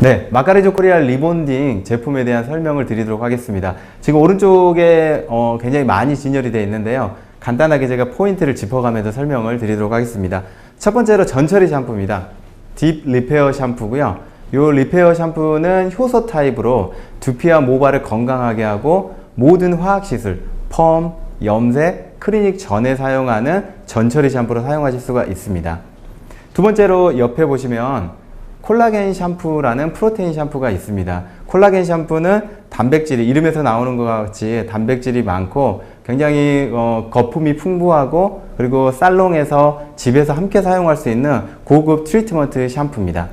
네, 마카레조 코리아 리본딩 제품에 대한 설명을 드리도록 하겠습니다. 지금 오른쪽에 어, 굉장히 많이 진열이 되어 있는데요. 간단하게 제가 포인트를 짚어가면서 설명을 드리도록 하겠습니다. 첫 번째로 전처리 샴푸입니다. 딥 리페어 샴푸고요. 이 리페어 샴푸는 효소 타입으로 두피와 모발을 건강하게 하고 모든 화학 시술, 펌, 염색, 클리닉 전에 사용하는 전처리 샴푸로 사용하실 수가 있습니다. 두 번째로 옆에 보시면 콜라겐 샴푸라는 프로테인 샴푸가 있습니다. 콜라겐 샴푸는 단백질이 이름에서 나오는 것 같이 단백질이 많고 굉장히 어, 거품이 풍부하고 그리고 살롱에서 집에서 함께 사용할 수 있는 고급 트리트먼트 샴푸입니다.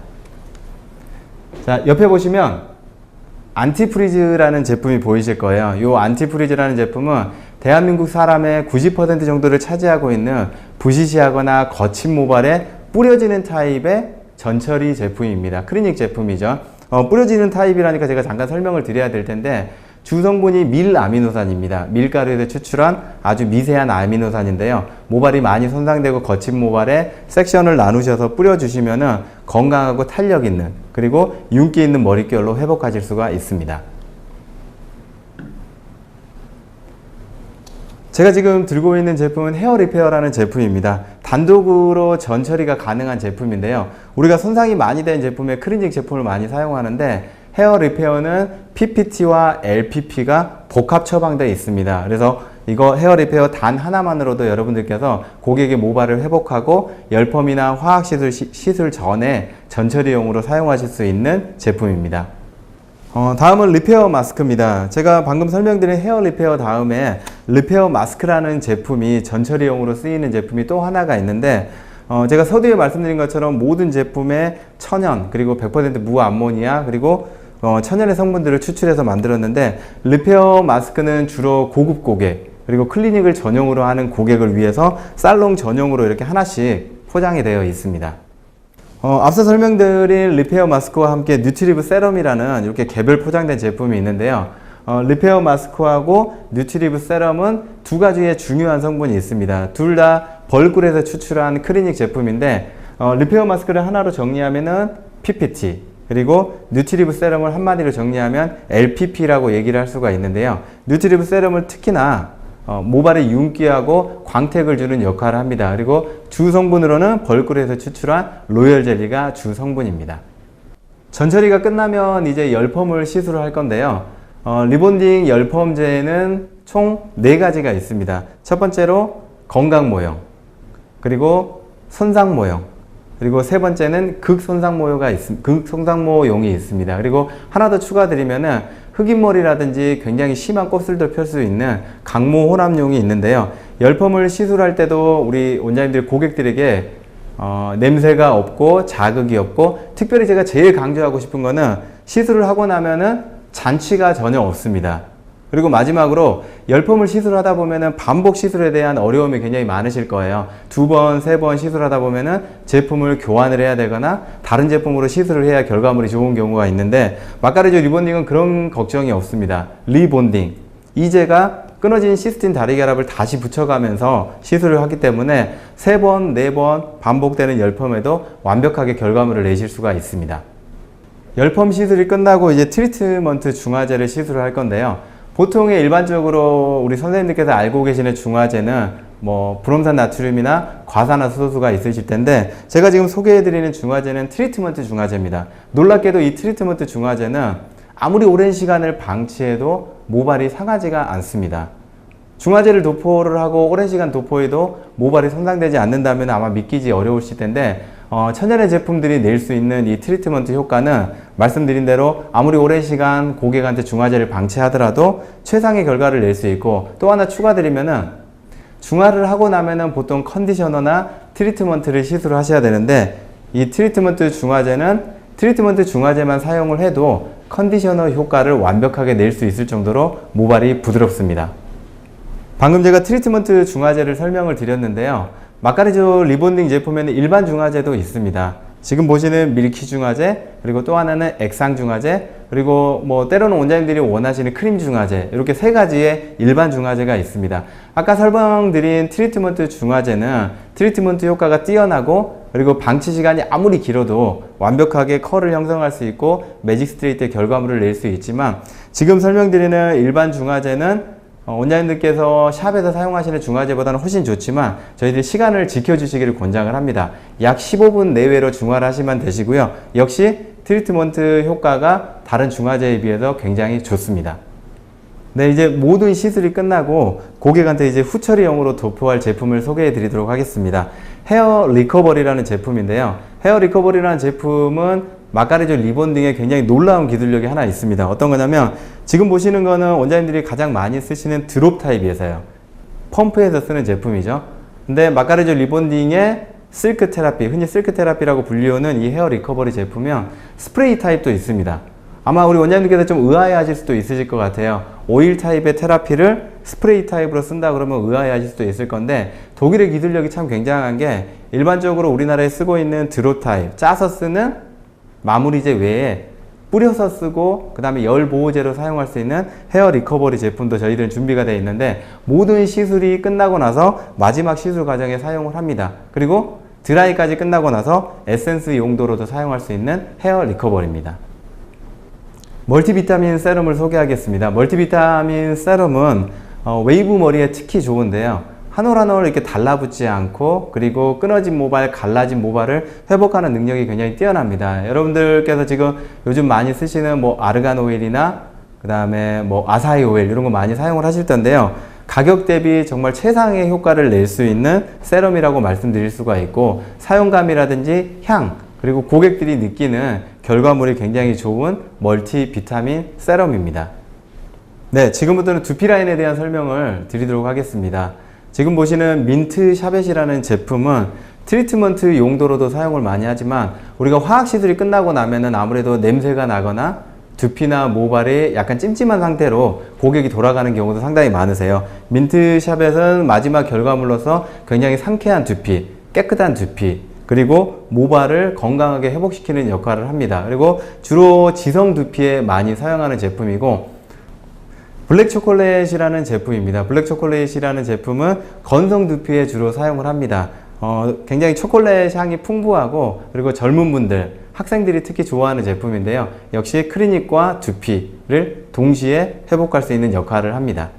자, 옆에 보시면 안티프리즈라는 제품이 보이실 거예요. 이 안티프리즈라는 제품은 대한민국 사람의 90% 정도를 차지하고 있는 부시시하거나 거친 모발에 뿌려지는 타입의 전처리 제품입니다. 클리닉 제품이죠. 어, 뿌려지는 타입이라니까 제가 잠깐 설명을 드려야 될 텐데 주성분이 밀아미노산입니다. 밀가루에서 추출한 아주 미세한 아미노산인데요. 모발이 많이 손상되고 거친 모발에 섹션을 나누셔서 뿌려주시면 건강하고 탄력 있는 그리고 윤기 있는 머릿결로 회복하실 수가 있습니다. 제가 지금 들고 있는 제품은 헤어 리페어라는 제품입니다. 단독으로 전 처리가 가능한 제품인데요. 우리가 손상이 많이 된 제품에 클리닉 제품을 많이 사용하는데 헤어 리페어는 PPT와 LPP가 복합 처방되어 있습니다. 그래서 이거 헤어 리페어 단 하나만으로도 여러분들께서 고객의 모발을 회복하고 열펌이나 화학 시술, 시- 시술 전에 전처리용으로 사용하실 수 있는 제품입니다. 어, 다음은 리페어 마스크입니다. 제가 방금 설명드린 헤어 리페어 다음에 리페어 마스크라는 제품이 전처리용으로 쓰이는 제품이 또 하나가 있는데 어, 제가 서두에 말씀드린 것처럼 모든 제품에 천연 그리고 100% 무암모니아 그리고 어, 천연의 성분들을 추출해서 만들었는데 리페어 마스크는 주로 고급 고객 그리고 클리닉을 전용으로 하는 고객을 위해서 살롱 전용으로 이렇게 하나씩 포장이 되어 있습니다. 어, 앞서 설명드린 리페어 마스크와 함께 뉴트리브 세럼이라는 이렇게 개별 포장된 제품이 있는데요. 어, 리페어 마스크하고 뉴트리브 세럼은 두 가지의 중요한 성분이 있습니다. 둘 다 벌꿀에서 추출한 클리닉 제품인데 어, 리페어 마스크를 하나로 정리하면은 PPT 그리고 뉴트리브 세럼을 한마디로 정리하면 LPP라고 얘기를 할 수가 있는데요. 뉴트리브 세럼을 특히나 어, 모발에 윤기하고 광택을 주는 역할을 합니다. 그리고 주 성분으로는 벌꿀에서 추출한 로열 젤리가 주 성분입니다. 전처리가 끝나면 이제 열펌을 시술을 할 건데요. 어, 리본딩 열펌제는 총 네가지가 있습니다. 첫 번째로 건강 모형, 그리고 손상 모형, 그리고 세 번째는 극손상모용이 있습니다. 그리고 하나 더 추가드리면은 흑인머리라든지 굉장히 심한 곱슬도 펼 수 있는 강모 혼합용이 있는데요. 열펌을 시술할 때도 우리 원장님들 고객들에게 어, 냄새가 없고 자극이 없고 특별히 제가 제일 강조하고 싶은 거는 시술을 하고 나면은 잔취가 전혀 없습니다. 그리고 마지막으로 열펌을 시술하다 보면은 반복 시술에 대한 어려움이 굉장히 많으실 거예요. 두 번, 세 번 시술하다 보면은 제품을 교환을 해야 되거나 다른 제품으로 시술을 해야 결과물이 좋은 경우가 있는데 마카레조 리본딩은 그런 걱정이 없습니다. 리본딩. 이제가 끊어진 시스틴 다리 결합을 다시 붙여가면서 시술을 하기 때문에 세 번, 네 번 반복되는 열펌에도 완벽하게 결과물을 내실 수가 있습니다. 열펌 시술이 끝나고 이제 트리트먼트 중화제를 시술을 할 건데요. 보통의 일반적으로 우리 선생님들께서 알고 계시는 중화제는 뭐 브롬산 나트륨이나 과산화수소수가 있으실 텐데 제가 지금 소개해드리는 중화제는 트리트먼트 중화제입니다. 놀랍게도 이 트리트먼트 중화제는 아무리 오랜 시간을 방치해도 모발이 상하지가 않습니다. 중화제를 도포를 하고 오랜 시간 도포해도 모발이 손상되지 않는다면 아마 믿기지 어려우실 텐데 어, 천연의 제품들이 낼 수 있는 이 트리트먼트 효과는 말씀드린 대로 아무리 오랜 시간 고객한테 중화제를 방치하더라도 최상의 결과를 낼 수 있고 또 하나 추가드리면은 중화를 하고 나면은 보통 컨디셔너나 트리트먼트를 시술을 하셔야 되는데 이 트리트먼트 중화제는 트리트먼트 중화제만 사용을 해도 컨디셔너 효과를 완벽하게 낼 수 있을 정도로 모발이 부드럽습니다. 방금 제가 트리트먼트 중화제를 설명을 드렸는데요. 마카리조 리본딩 제품에는 일반 중화제도 있습니다. 지금 보시는 밀키 중화제, 그리고 또 하나는 액상 중화제, 그리고 뭐 때로는 원장님들이 원하시는 크림 중화제, 이렇게 세 가지의 일반 중화제가 있습니다. 아까 설명드린 트리트먼트 중화제는 트리트먼트 효과가 뛰어나고 그리고 방치 시간이 아무리 길어도 완벽하게 컬을 형성할 수 있고 매직 스트레이트의 결과물을 낼 수 있지만 지금 설명드리는 일반 중화제는 어, 원장님들께서 샵에서 사용하시는 중화제보다는 훨씬 좋지만 저희들이 시간을 지켜주시기를 권장을 합니다. 약 15분 내외로 중화를 하시면 되시고요. 역시 트리트먼트 효과가 다른 중화제에 비해서 굉장히 좋습니다. 네, 이제 모든 시술이 끝나고 고객한테 이제 후처리용으로 도포할 제품을 소개해 드리도록 하겠습니다. 헤어 리커버리라는 제품인데요. 헤어 리커버리라는 제품은 마카레조 리본딩에 굉장히 놀라운 기술력이 하나 있습니다. 어떤 거냐면 지금 보시는 거는 원장님들이 가장 많이 쓰시는 드롭 타입이어서요. 펌프에서 쓰는 제품이죠. 근데 마카레조 리본딩의 실크 테라피, 흔히 실크 테라피라고 불리우는 이 헤어 리커버리 제품은 스프레이 타입도 있습니다. 아마 우리 원장님께서 좀 의아해 하실 수도 있으실 것 같아요. 오일 타입의 테라피를 스프레이 타입으로 쓴다 그러면 의아해 하실 수도 있을 건데 독일의 기술력이 참 굉장한 게 일반적으로 우리나라에 쓰고 있는 드로 타입, 짜서 쓰는 마무리제 외에 뿌려서 쓰고 그 다음에 열 보호제로 사용할 수 있는 헤어 리커버리 제품도 저희들은 준비가 되어 있는데 모든 시술이 끝나고 나서 마지막 시술 과정에 사용을 합니다. 그리고 드라이까지 끝나고 나서 에센스 용도로도 사용할 수 있는 헤어 리커버리입니다. 멀티비타민 세럼을 소개하겠습니다. 멀티비타민 세럼은 어, 웨이브 머리에 특히 좋은데요. 한 올 한 올 이렇게 달라붙지 않고 그리고 끊어진 모발, 갈라진 모발을 회복하는 능력이 굉장히 뛰어납니다. 여러분들께서 지금 요즘 많이 쓰시는 뭐 아르간 오일이나 그 다음에 뭐 아사히 오일 이런 거 많이 사용을 하실 텐데요. 가격 대비 정말 최상의 효과를 낼 수 있는 세럼이라고 말씀드릴 수가 있고 사용감이라든지 향 그리고 고객들이 느끼는 결과물이 굉장히 좋은 멀티 비타민 세럼입니다. 네, 지금부터는 두피 라인에 대한 설명을 드리도록 하겠습니다. 지금 보시는 민트 샤벳이라는 제품은 트리트먼트 용도로도 사용을 많이 하지만 우리가 화학 시술이 끝나고 나면은 아무래도 냄새가 나거나 두피나 모발이 약간 찜찜한 상태로 고객이 돌아가는 경우도 상당히 많으세요. 민트 샤벳은 마지막 결과물로서 굉장히 상쾌한 두피, 깨끗한 두피, 그리고 모발을 건강하게 회복시키는 역할을 합니다. 그리고 주로 지성 두피에 많이 사용하는 제품이고 블랙 초콜릿이라는 제품입니다. 블랙 초콜릿이라는 제품은 건성 두피에 주로 사용을 합니다. 어, 굉장히 초콜릿 향이 풍부하고 그리고 젊은 분들, 학생들이 특히 좋아하는 제품인데요. 역시 클리닉과 두피를 동시에 회복할 수 있는 역할을 합니다.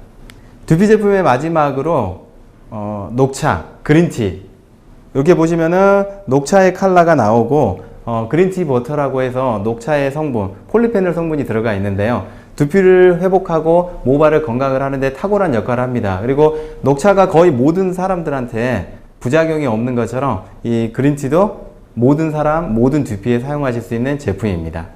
두피 제품의 마지막으로 어, 녹차, 그린티 이렇게 보시면은 녹차의 컬러가 나오고 어, 그린티 버터라고 해서 녹차의 성분, 폴리페놀 성분이 들어가 있는데요. 두피를 회복하고 모발을 건강을 하는데 탁월한 역할을 합니다. 그리고 녹차가 거의 모든 사람들한테 부작용이 없는 것처럼 이 그린티도 모든 사람, 모든 두피에 사용하실 수 있는 제품입니다.